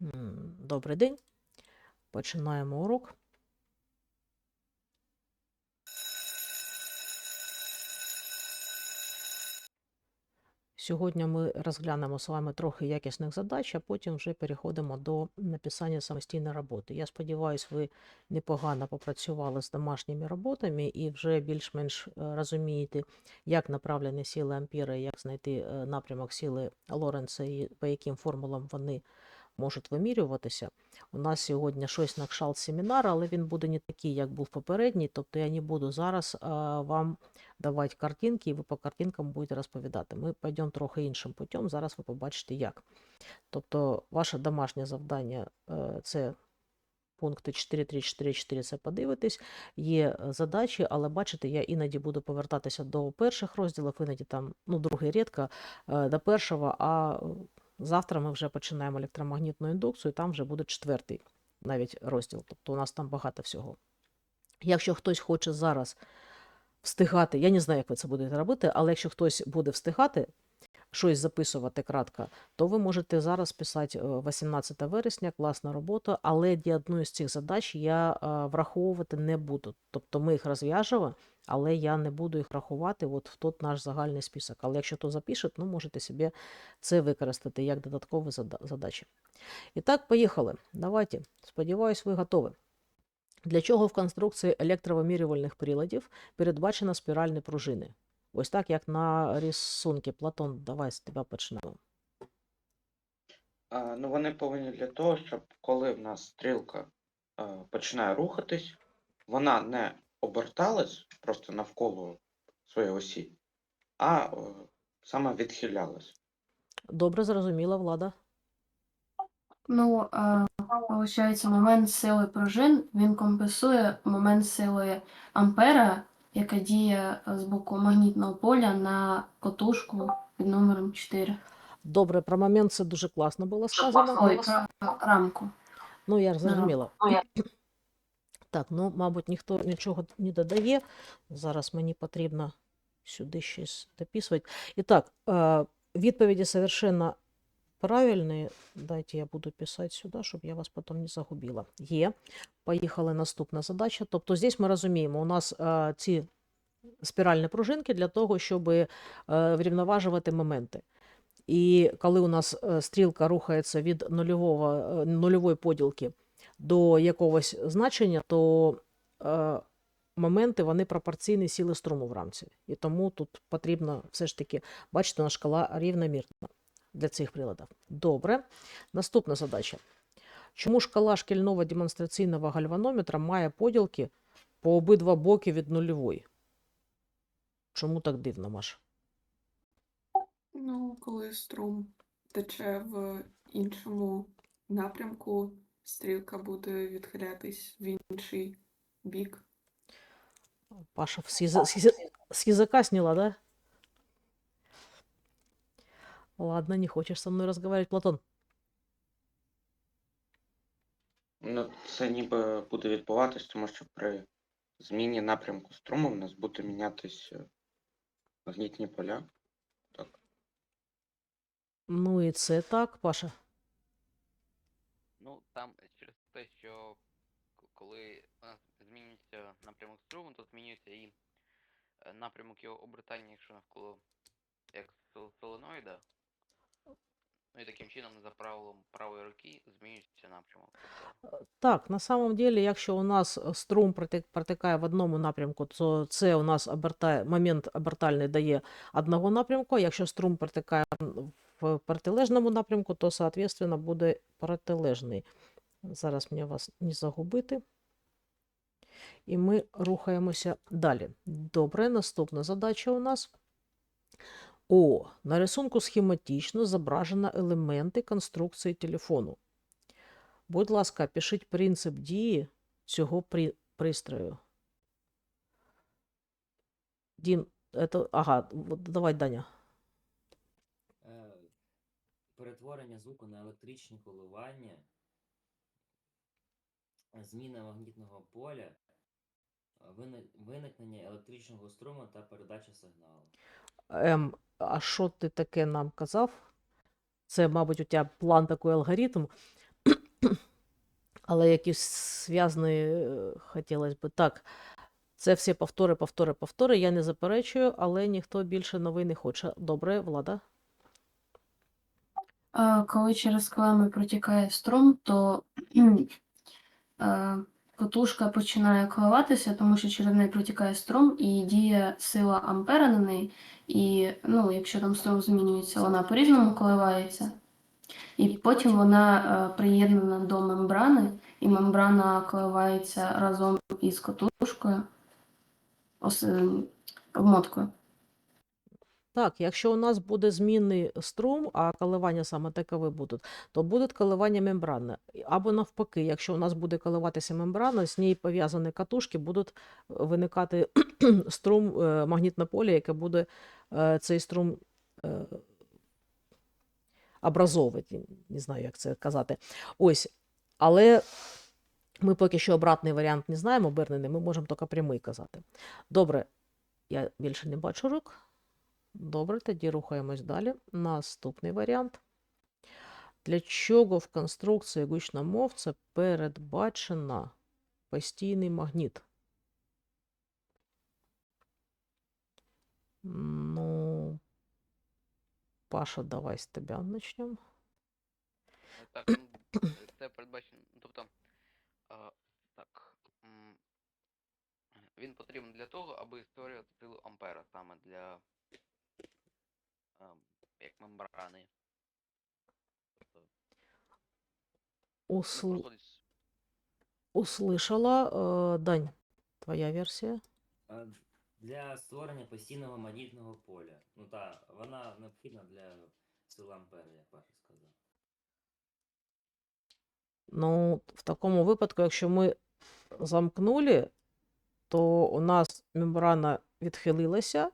Добрий день. Починаємо урок. Сьогодні ми розглянемо з вами трохи якісних задач, а потім вже переходимо до написання самостійної роботи. Я сподіваюся, ви непогано попрацювали з домашніми роботами і вже більш-менш е, розумієте, як направлені сили Ампера, як знайти е, напрямок сили Лоренца і по яким формулам вони можуть вимірюватися. У нас сьогодні щось на кшталт семінара, але він буде не такий, як був попередній. Тобто я не буду зараз вам давати картинки, і ви по картинкам будете розповідати. Ми підемо трохи іншим путем. Зараз ви побачите, як. Тобто, ваше домашнє завдання е, це пункти 4.3.4.4 це подивитись. Є е, задачі, але бачите, я іноді буду повертатися до перших розділів, іноді там, ну, другий рідко, е, до першого, а завтра ми вже починаємо електромагнітну індукцію, там вже буде четвертий навіть розділ. Тобто у нас там багато всього. Якщо хтось хоче зараз встигати, я не знаю, як ви це будете робити, але якщо хтось буде встигати щось записувати кратко, то ви можете зараз писати е, 18 вересня, класна робота, але ні одну з цих задач я е, враховувати не буду. Тобто ми їх розв'яжемо, але я не буду їх рахувати от в тот наш загальний список. Але якщо то запишете, ну можете собі це використати як додаткові задачі. І так, поїхали. Давайте. Сподіваюсь, ви готові. Для чого в конструкції електровимірювальних приладів передбачено спіральні пружини? Ось так, як на рисунку. Платон, давай з тебе почнемо. А, ну, вони повинні для того, щоб коли в нас стрілка е, починає рухатись, вона не оберталась просто навколо своєї осі, а е, саме відхилялась. Добре, зрозуміла влада. Ну, а, виходить, момент сили пружин він компенсує момент сили ампера, яка діє з боку магнітного поля на котушку під номером 4. Добре, про момент це дуже класно було сказано. Ой, про рамку. Ну, я зрозуміла. Так, ну, мабуть, ніхто нічого не додає. Зараз мені потрібно сюди щось дописувати. І так, е, відповіді совершенно правильні. Дайте я буду писати сюди, щоб я вас потім не загубила. Є. Поїхали наступна задача. Тобто, здесь ми розуміємо, у нас е, ці спіральні пружинки для того, щоб е, врівноважувати моменти. І коли у нас е, стрілка рухається від нульового, е, нульової поділки до якогось значення, то е, моменти вони пропорційні сили струму в рамці. І тому тут потрібно все ж таки бачити на шкала рівномірна для цих приладів. Добре. Наступна задача. Чому шкала шкільного демонстраційного гальванометра має поділки по обидва боки від нульової? Чому так дивно, Маш? Ну, коли струм тече в іншому напрямку, стрілка буде відхилятись в інший бік. Паша с, язы- с язы- с языка сняла, да? Ладно, не хочешь со мной разговаривать, Платон. Ну, це ніби буде відбуватись, тому що при зміні напрямку струму в нас буде мінятись е, магнітні поля. Так. Ну і це так, Паша. Ну, там через те, що коли у нас змінюється напрямок струму, то змінюється і е, напрямок його обертання, якщо навколо як сол- соленоїда. Ну і таким чином, за правилом правої руки, змінюється напрямок. Так, на самом деле, якщо у нас е, струм протикає в одному напрямку, то це у нас обертає, момент обертальний дає одного напрямку. Якщо струм протикає в протилежному напрямку, то, соответственно, буде протилежний. Зараз мені вас не загубити. І ми рухаємося далі. Добре, наступна задача у нас. О, на рисунку схематично зображено елементи конструкції телефону. Будь ласка, пишіть принцип дії цього при... пристрою. Дім, это... ага, давай, Даня. Е, перетворення звуку на електричні коливання, зміна магнітного поля, виникнення електричного струму та передача сигналу. Ем, а що ти таке нам казав? Це, мабуть, у тебе план такий алгоритм. Але якісь зв'язані хотілося б. Так, це всі повтори, повтори, повтори. Я не заперечую, але ніхто більше новий не хоче. Добре, влада. Коли через клеми протікає струм, то котушка починає коливатися, тому що через неї протікає струм і діє сила ампера на неї. І ну, якщо там струм змінюється, вона по-різному коливається. І потім вона е, приєднана до мембрани, і мембрана коливається разом із котушкою, ос, е, обмоткою. Так, якщо у нас буде змінний струм, а коливання саме такові будуть, то будуть коливання мембрани. Або навпаки, якщо у нас буде коливатися мембрана, з нею пов'язані катушки, будуть виникати струм, е, магнітне поле, яке буде е, цей струм е, образовувати. Не знаю, як це казати. Ось. Але ми поки що обратний варіант не знаємо, обернений, ми можемо тільки прямий казати. Добре, я більше не бачу рук. Добре, тоді рухаємось далі. Наступний варіант. Для чого в конструкції гучномовця передбачено постійний магніт? Ну, Паша, давай з тебе почнемо. Е, Так, ну, це передбачено. ну, Тобто, а, так. Він потрібен для того, аби створювати силу ампера саме для а, як мембрани. Тобто, Усл... Услышала. Е, Дань, твоя версія? Для створення постійного магнітного поля. Ну так, вона необхідна для сил ампера, як Паша сказав. Ну, в такому випадку, якщо ми замкнули, то у нас мембрана відхилилася,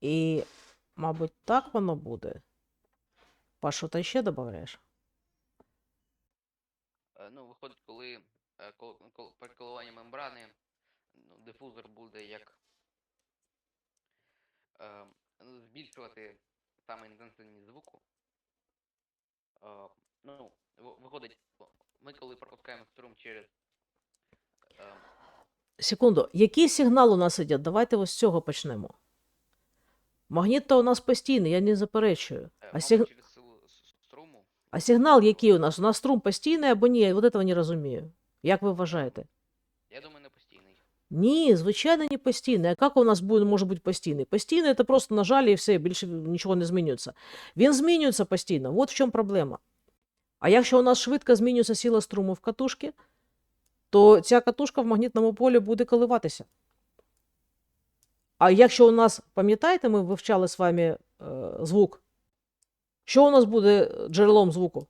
і, мабуть, так воно буде. Пашу, ти ще додаєш? Е, Ну, виходить, коли е, кол- кол- при коливанні мембрани ну, дифузор буде як е, збільшувати саме інтенсивність звуку. Е, ну, виходить, ми коли пропускаємо струм через е, Секунду, який сигнал у нас іде? Давайте ось з цього почнемо. Магніт то у нас постійний, я не заперечую. е, А, сиг... через силу струму, а сигнал який у нас? У нас струм постійний або ні? Я от цього не розумію. Як ви вважаєте? я думаю, не постійний. Ні, звичайно, не постійний. А як у нас буде, може бути постійний? Постійний це просто нажали і все, більше нічого не змінюється. Він змінюється постійно. От в чому проблема. А якщо у нас швидко змінюється сила струму в катушці, то ця катушка в магнітному полі буде коливатися. А якщо у нас, пам'ятаєте, ми вивчали з вами е, звук, що у нас буде джерелом звуку?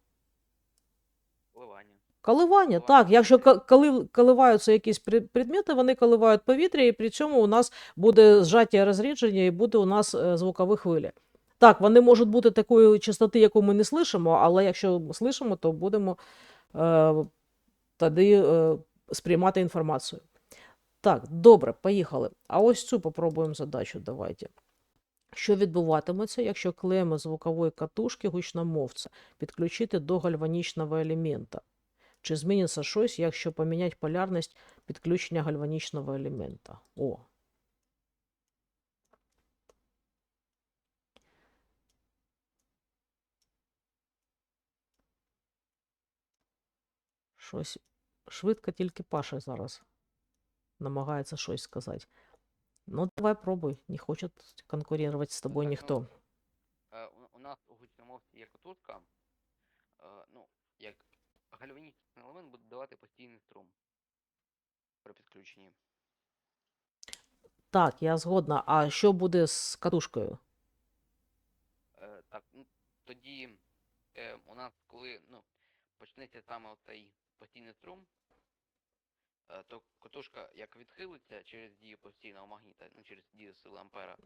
Коливання. Коливання, так. Якщо коли, коливаються якісь предмети, вони коливають повітря, і при цьому у нас буде зжаття розрідження і буде у нас е, звукові хвилі. Так, вони можуть бути такої частоти, яку ми не слышимо, але якщо ми слышимо, то будемо е, тоді е, сприймати інформацію. Так, добре, поїхали. А ось цю попробуємо задачу. Давайте. Що відбуватиметься, якщо клеми звукової катушки гучномовця підключити до гальванічного елемента? Чи зміниться щось, якщо поміняти полярність підключення гальванічного елемента? О. Щось швидко тільки Паша зараз намагається щось сказати. Ну, давай пробуй. Не хоче конкурувати з тобою Так, ну, ніхто. Е, у- нас у гучномовці є катушка, е, ну, як гальванічний елемент буде давати постійний струм при підключенні. Так, я згодна. А що буде з катушкою? Е, Так, ну тоді е, у нас, коли ну, почнеться саме оцей постійний струм, то катушка як відхилиться через дію постійного магніта, ну через дію сили ампера,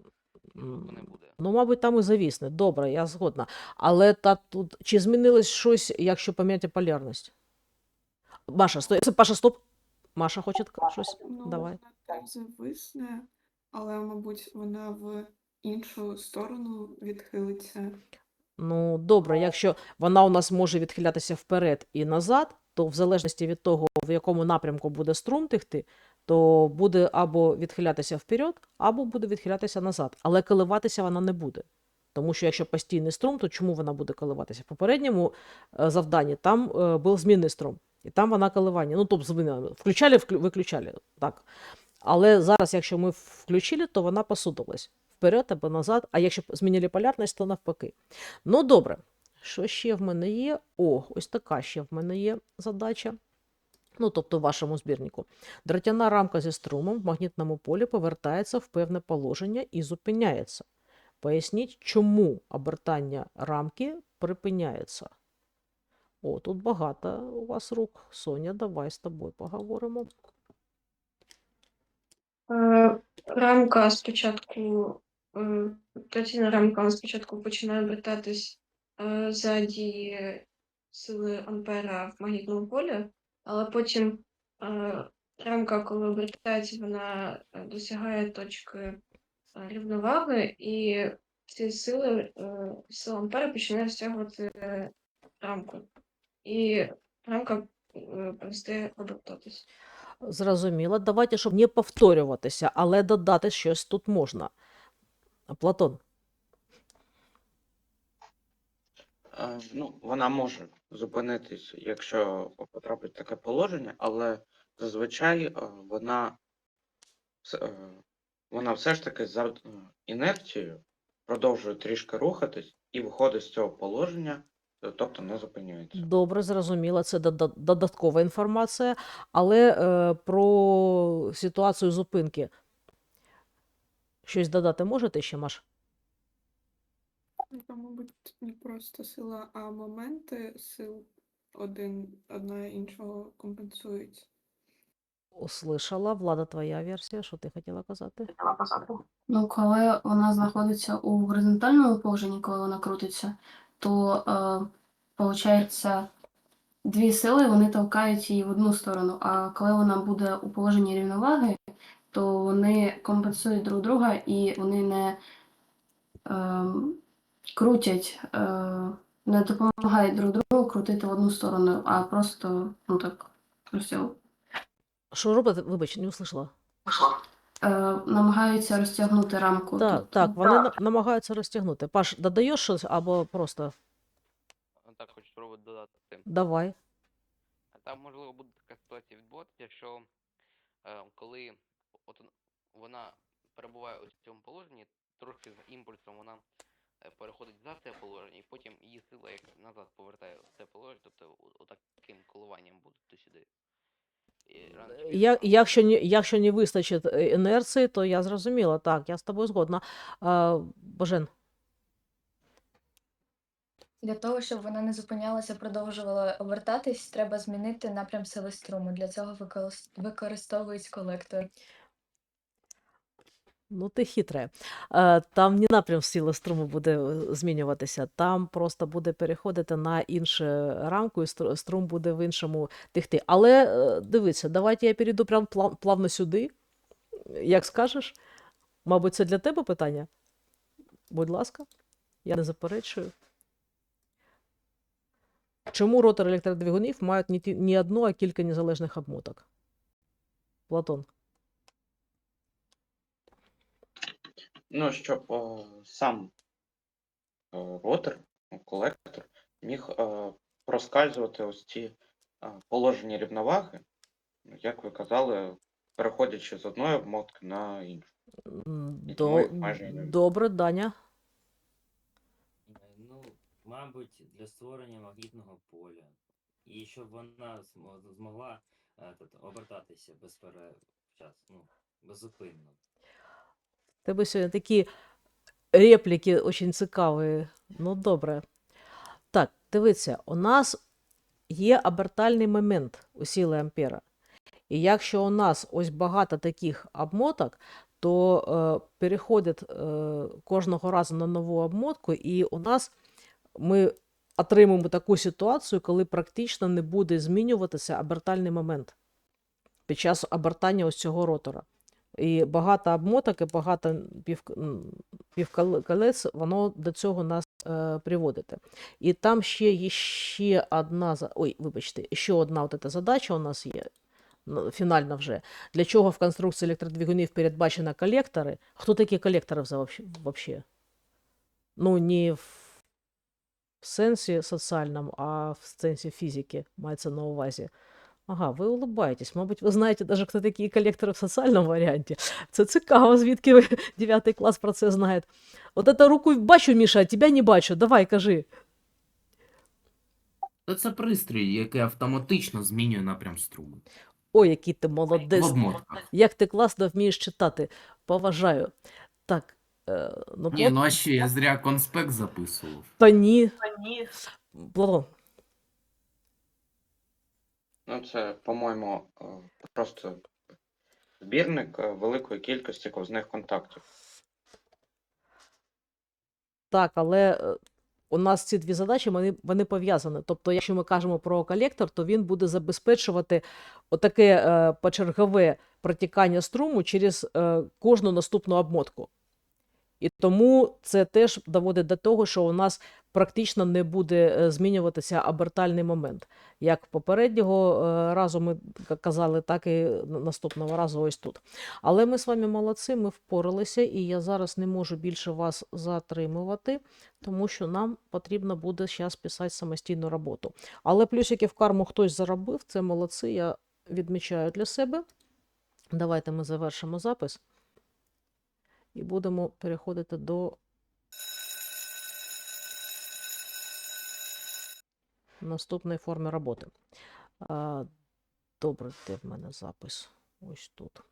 звуку не буде. Ну, мабуть, там і завісне. Добре, я згодна. Але та тут чи змінилось щось, якщо поміняти полярність? Маша, стой, Паша, стоп. Маша хоче щось? Ну, Давай. теж зависне, але, мабуть, вона в іншу сторону відхилиться. Ну, добре, якщо вона у нас може відхилятися вперед і назад, то в залежності від того, в якому напрямку буде струм текти, то буде або відхилятися вперед, або буде відхилятися назад. Але коливатися вона не буде. Тому що якщо постійний струм, то чому вона буде коливатися? В попередньому е, завданні там е, був змінний струм, і там вона коливання. Ну, тобто включали, вклю- виключали. Так. Але зараз, якщо ми включили, то вона посунулась вперед або назад. А якщо змінили полярність, то навпаки. Ну, добре. Що ще в мене є? О, ось така ще в мене є задача. Ну, тобто в вашому збірнику. Дротяна рамка зі струмом в магнітному полі повертається в певне положення і зупиняється. Поясніть, чому обертання рамки припиняється. О, тут багато у вас рук. Соня, давай з тобою поговоримо. Е, Рамка спочатку, е, рамка спочатку починає обертатись за дії сили Ампера в магнітному полі, але потім е, рамка, коли обертається, вона е, досягає точки е, рівноваги, і ці сили, е, сила Ампера починає стягувати е, рамку. І рамка е, перестає обертатись. Зрозуміло. Давайте, щоб не повторюватися, але додати щось тут можна. Платон. Е, Ну, вона може зупинитись, якщо потрапить таке положення, але зазвичай е, вона, е, вона все ж таки за е, інерцією продовжує трішки рухатись і виходить з цього положення, е, тобто не зупиняється. Добре, зрозуміло, це додаткова інформація, але е, про ситуацію зупинки. Щось додати можете ще, Маш? Там, мабуть, не просто сила, а моменти сил один, одна іншого компенсують. Услышала. Влада, твоя версія, що ти хотіла казати? Ну, коли вона знаходиться у горизонтальному положенні, коли вона крутиться, то е, виходить, дві сили вони толкають її в одну сторону. А коли вона буде у положенні рівноваги, то вони компенсують друг друга і вони не е, крутять, е, не допомагають друг другу крутити в одну сторону, а просто ну так, розтягують. Що робити? Вибач, не услышала. Е, намагаються розтягнути рамку. Так, Тобто, так, вони на- намагаються розтягнути. Паш, додаєш щось або просто Так, хочу спробувати додати. давай. А Там можливо буде така ситуація відбуватися, якщо е, коли от вона перебуває у цьому положенні, трошки з імпульсом вона переходить за це положення, і потім її сила як назад повертає в це положення, тобто отаким коливанням буде рано чи пізно Я, якщо, не, якщо не вистачить е, інерції, то я зрозуміла. Так, я з тобою згодна. А, Божен, Для того, щоб вона не зупинялася, продовжувала обертатись, треба змінити напрям сили струму. Для цього використовують колектор. Ну ти хитре. Там не напрям сили струму буде е, змінюватися, там просто буде переходити на іншу рамку, і струм буде в іншому тихти. Але е, дивіться, давайте я перейду прям плавно сюди. Як скажеш? Мабуть, це для тебе питання? Будь ласка, я не заперечую. Чому ротор електродвигунів мають не одну, а кілька незалежних обмоток? Платон. Ну, щоб е, сам е, ротор, ну, колектор, міг е, проскальзувати ось ці е, положення рівноваги, ну, як ви казали, переходячи з одної обмотки на іншу. До... майже не- Добре, Даня. Ну, мабуть, для створення магнітного поля. І щоб вона змогла е, тот, обертатися безперечас, ну, беззупинно. Тебе сьогодні такі репліки дуже цікаві. Ну, добре. Так, дивіться, у нас є обертальний момент у сили Ампера. І якщо у нас ось багато таких обмоток, то е, переходить е, кожного разу на нову обмотку, і у нас ми отримуємо таку ситуацію, коли практично не буде змінюватися обертальний момент під час обертання ось цього ротора. І багато обмоток, і багато півк- м, воно до цього нас е, приводите. І там ще є ще одна, ой, вибачте, ще одна от эта задача у нас є, ну, фінальна вже. Для чого в конструкції електродвигунів передбачено колектори? Хто такі колектори взагалі? Ну, не в сенсі соціальному, а в сенсі фізики мається на увазі. Ага, ви улыбаєтесь. Мабуть, ви знаєте даже, хто такі колектори в соціальному варіанті. Це цікаво, звідки ви 9 клас про це знаєте. От это руку бачу, Міша, а тебе не бачу. Давай, кажи. Та це пристрій, який автоматично змінює напрям струму. Ой, який ти В молодець. обмотках. Як ти класно вмієш читати. Поважаю. Так, е, ну, Ні, ну а ще я зря конспект записував. Та ні. Платон, Ну, це, по-моєму, е, просто збірник е, великої кількості ковзних контактів. Так, але е, у нас ці дві задачі вони, вони пов'язані. Тобто, якщо ми кажемо про колектор, то він буде забезпечувати отаке е, почергове протікання струму через е, кожну наступну обмотку. І тому це теж доводить до того, що у нас практично не буде е, змінюватися обертальний момент. Як попереднього е, разу ми казали, так і наступного разу ось тут. Але ми з вами молодці, ми впоралися, і я зараз не можу більше вас затримувати, тому що нам потрібно буде зараз писати самостійну роботу. Але плюсики в карму хтось заробив, це молодці, я відмічаю для себе. Давайте ми завершимо запис і будемо переходити до наступної форми роботи. Добре, де в мене запис? Ось тут.